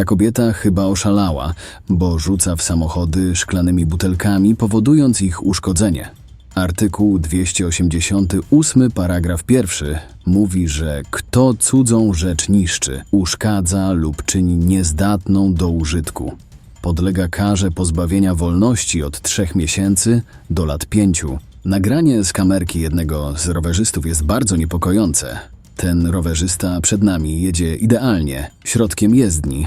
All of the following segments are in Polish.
Ta kobieta chyba oszalała, bo rzuca w samochody szklanymi butelkami, powodując ich uszkodzenie. Artykuł 288, paragraf pierwszy mówi, że kto cudzą rzecz niszczy, uszkadza lub czyni niezdatną do użytku, podlega karze pozbawienia wolności od trzech miesięcy do lat pięciu. Nagranie z kamerki jednego z rowerzystów jest bardzo niepokojące. Ten rowerzysta przed nami jedzie idealnie, środkiem jezdni,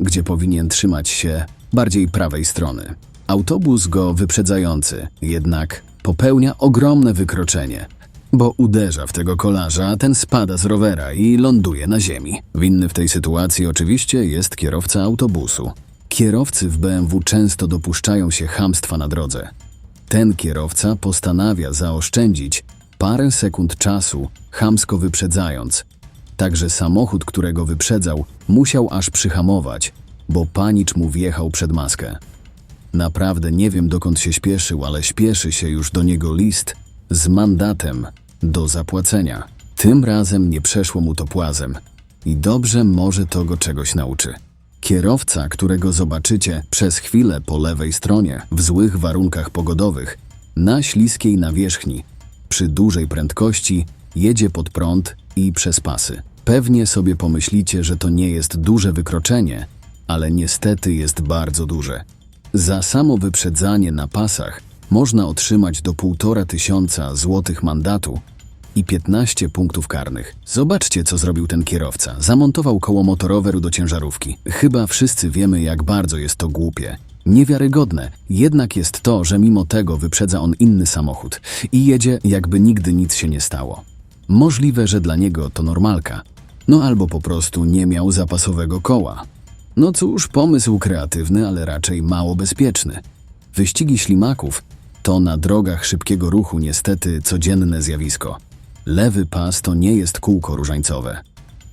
gdzie powinien trzymać się bardziej prawej strony. Autobus go wyprzedzający, jednak popełnia ogromne wykroczenie, bo uderza w tego kolarza, a ten spada z rowera i ląduje na ziemi. Winny w tej sytuacji oczywiście jest kierowca autobusu. Kierowcy w BMW często dopuszczają się chamstwa na drodze. Ten kierowca postanawia zaoszczędzić parę sekund czasu, chamsko wyprzedzając. Także samochód, którego wyprzedzał, musiał aż przyhamować, bo panicz mu wjechał przed maskę. Naprawdę nie wiem dokąd się śpieszył, ale śpieszy się już do niego list z mandatem do zapłacenia. Tym razem nie przeszło mu to płazem i dobrze może to go czegoś nauczy. Kierowca, którego zobaczycie przez chwilę po lewej stronie, w złych warunkach pogodowych, na śliskiej nawierzchni, przy dużej prędkości, jedzie pod prąd i przez pasy. Pewnie sobie pomyślicie, że to nie jest duże wykroczenie, ale niestety jest bardzo duże. Za samo wyprzedzanie na pasach można otrzymać do półtora tysiąca złotych mandatu i 15 punktów karnych. Zobaczcie, co zrobił ten kierowca. Zamontował koło motoroweru do ciężarówki. Chyba wszyscy wiemy, jak bardzo jest to głupie. Niewiarygodne, jednak jest to, że mimo tego wyprzedza on inny samochód i jedzie, jakby nigdy nic się nie stało. Możliwe, że dla niego to normalka. No albo po prostu nie miał zapasowego koła. No cóż, pomysł kreatywny, ale raczej mało bezpieczny. Wyścigi ślimaków to na drogach szybkiego ruchu niestety codzienne zjawisko. Lewy pas to nie jest kółko różańcowe.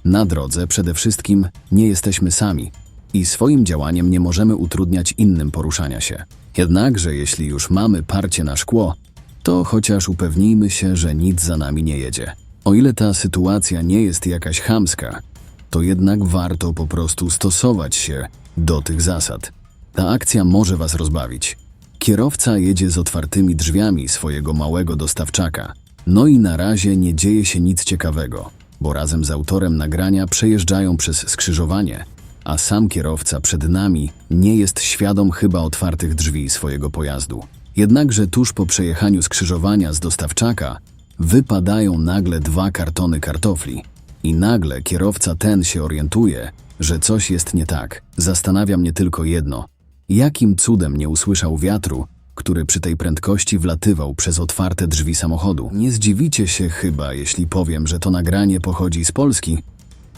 Na drodze przede wszystkim nie jesteśmy sami i swoim działaniem nie możemy utrudniać innym poruszania się. Jednakże jeśli już mamy parcie na szkło, to chociaż upewnijmy się, że nic za nami nie jedzie. O ile ta sytuacja nie jest jakaś chamska, to jednak warto po prostu stosować się do tych zasad. Ta akcja może Was rozbawić. Kierowca jedzie z otwartymi drzwiami swojego małego dostawczaka. No i na razie nie dzieje się nic ciekawego, bo razem z autorem nagrania przejeżdżają przez skrzyżowanie, a sam kierowca przed nami nie jest świadom chyba otwartych drzwi swojego pojazdu. Jednakże tuż po przejechaniu skrzyżowania z dostawczaka wypadają nagle dwa kartony kartofli. I nagle kierowca ten się orientuje, że coś jest nie tak. Zastanawia mnie tylko jedno: jakim cudem nie usłyszał wiatru, który przy tej prędkości wlatywał przez otwarte drzwi samochodu? Nie zdziwicie się chyba, jeśli powiem, że to nagranie pochodzi z Polski.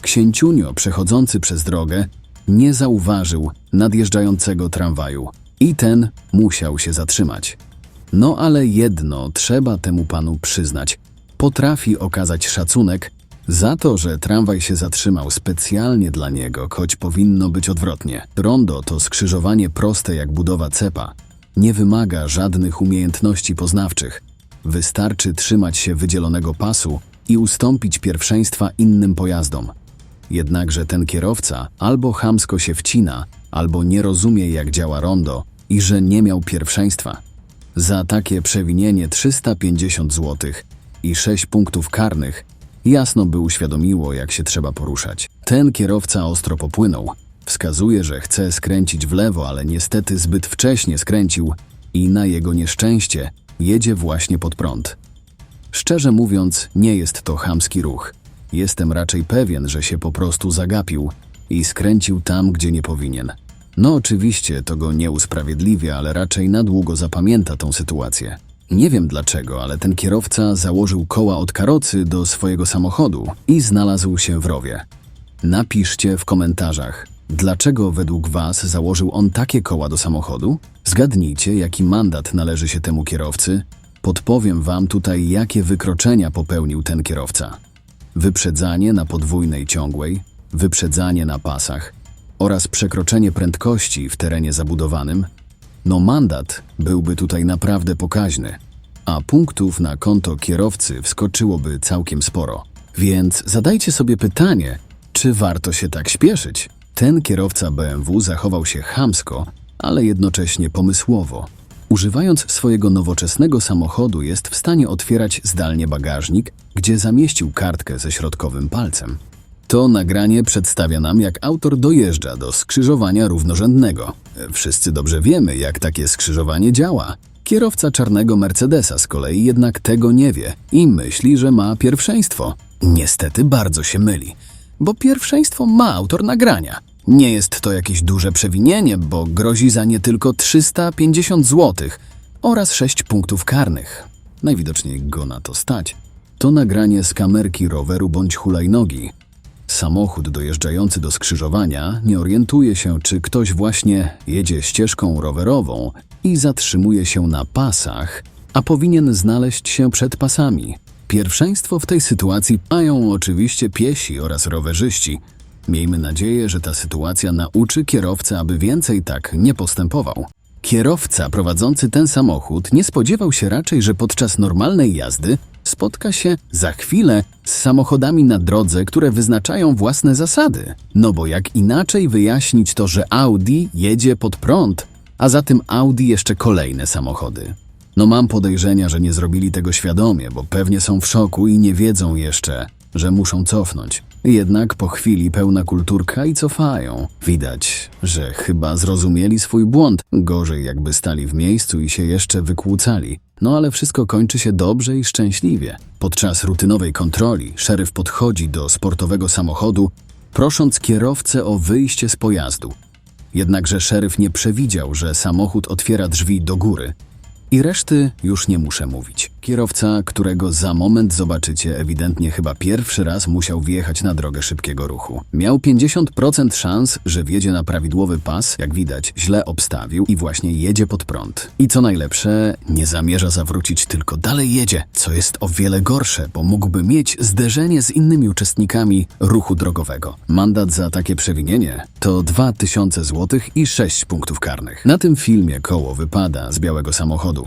Księciunio, przechodzący przez drogę, nie zauważył nadjeżdżającego tramwaju i ten musiał się zatrzymać. No ale jedno trzeba temu panu przyznać: potrafi okazać szacunek za to, że tramwaj się zatrzymał specjalnie dla niego, choć powinno być odwrotnie. Rondo to skrzyżowanie proste jak budowa cepa. Nie wymaga żadnych umiejętności poznawczych. Wystarczy trzymać się wydzielonego pasu i ustąpić pierwszeństwa innym pojazdom. Jednakże ten kierowca albo chamsko się wcina, albo nie rozumie, jak działa rondo i że nie miał pierwszeństwa. Za takie przewinienie 350 zł i 6 punktów karnych jasno by uświadomiło, jak się trzeba poruszać. Ten kierowca ostro popłynął. Wskazuje, że chce skręcić w lewo, ale niestety zbyt wcześnie skręcił i na jego nieszczęście jedzie właśnie pod prąd. Szczerze mówiąc, nie jest to chamski ruch. Jestem raczej pewien, że się po prostu zagapił i skręcił tam, gdzie nie powinien. No oczywiście to go nie usprawiedliwia, ale raczej na długo zapamięta tą sytuację. Nie wiem dlaczego, ale ten kierowca założył koła od karocy do swojego samochodu i znalazł się w rowie. Napiszcie w komentarzach, dlaczego według Was założył on takie koła do samochodu? Zgadnijcie, jaki mandat należy się temu kierowcy. Podpowiem Wam tutaj, jakie wykroczenia popełnił ten kierowca. Wyprzedzanie na podwójnej ciągłej, wyprzedzanie na pasach oraz przekroczenie prędkości w terenie zabudowanym, no mandat byłby tutaj naprawdę pokaźny, a punktów na konto kierowcy wskoczyłoby całkiem sporo. Więc zadajcie sobie pytanie, czy warto się tak śpieszyć? Ten kierowca BMW zachował się chamsko, ale jednocześnie pomysłowo. Używając swojego nowoczesnego samochodu, jest w stanie otwierać zdalnie bagażnik, gdzie zamieścił kartkę ze środkowym palcem. To nagranie przedstawia nam, jak autor dojeżdża do skrzyżowania równorzędnego. Wszyscy dobrze wiemy, jak takie skrzyżowanie działa. Kierowca czarnego Mercedesa z kolei jednak tego nie wie i myśli, że ma pierwszeństwo. Niestety bardzo się myli, bo pierwszeństwo ma autor nagrania. Nie jest to jakieś duże przewinienie, bo grozi za nie tylko 350 zł oraz 6 punktów karnych. Najwidoczniej go na to stać. To nagranie z kamerki roweru bądź hulajnogi. Samochód dojeżdżający do skrzyżowania nie orientuje się, czy ktoś właśnie jedzie ścieżką rowerową i zatrzymuje się na pasach, a powinien znaleźć się przed pasami. Pierwszeństwo w tej sytuacji mają oczywiście piesi oraz rowerzyści. Miejmy nadzieję, że ta sytuacja nauczy kierowcę, aby więcej tak nie postępował. Kierowca prowadzący ten samochód nie spodziewał się raczej, że podczas normalnej jazdy spotka się za chwilę z samochodami na drodze, które wyznaczają własne zasady. No bo jak inaczej wyjaśnić to, że Audi jedzie pod prąd, a za tym Audi jeszcze kolejne samochody. No mam podejrzenia, że nie zrobili tego świadomie, bo pewnie są w szoku i nie wiedzą jeszcze, że muszą cofnąć. Jednak po chwili pełna kulturka i cofają. Widać, że chyba zrozumieli swój błąd. Gorzej jakby stali w miejscu i się jeszcze wykłócali. No ale wszystko kończy się dobrze i szczęśliwie. Podczas rutynowej kontroli szeryf podchodzi do sportowego samochodu, prosząc kierowcę o wyjście z pojazdu. Jednakże szeryf nie przewidział, że samochód otwiera drzwi do góry. I reszty już nie muszę mówić. Kierowca, którego za moment zobaczycie, ewidentnie chyba pierwszy raz musiał wjechać na drogę szybkiego ruchu. Miał 50% szans, że wjedzie na prawidłowy pas, jak widać, źle obstawił i właśnie jedzie pod prąd. I co najlepsze, nie zamierza zawrócić, tylko dalej jedzie, co jest o wiele gorsze, bo mógłby mieć zderzenie z innymi uczestnikami ruchu drogowego. Mandat za takie przewinienie to 2000 zł i 6 punktów karnych. Na tym filmie koło wypada z białego samochodu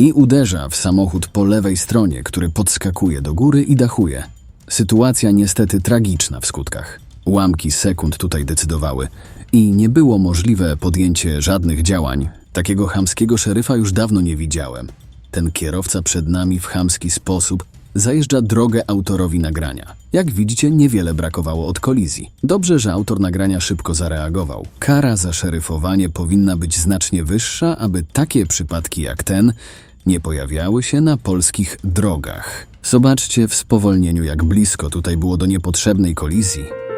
i uderza w samochód po lewej stronie, który podskakuje do góry i dachuje. Sytuacja niestety tragiczna w skutkach. Ułamki sekund tutaj decydowały i nie było możliwe podjęcie żadnych działań. Takiego chamskiego szeryfa już dawno nie widziałem. Ten kierowca przed nami w chamski sposób zajeżdża drogę autorowi nagrania. Jak widzicie, niewiele brakowało od kolizji. Dobrze, że autor nagrania szybko zareagował. Kara za szeryfowanie powinna być znacznie wyższa, aby takie przypadki jak ten nie pojawiały się na polskich drogach. Zobaczcie w spowolnieniu, jak blisko tutaj było do niepotrzebnej kolizji.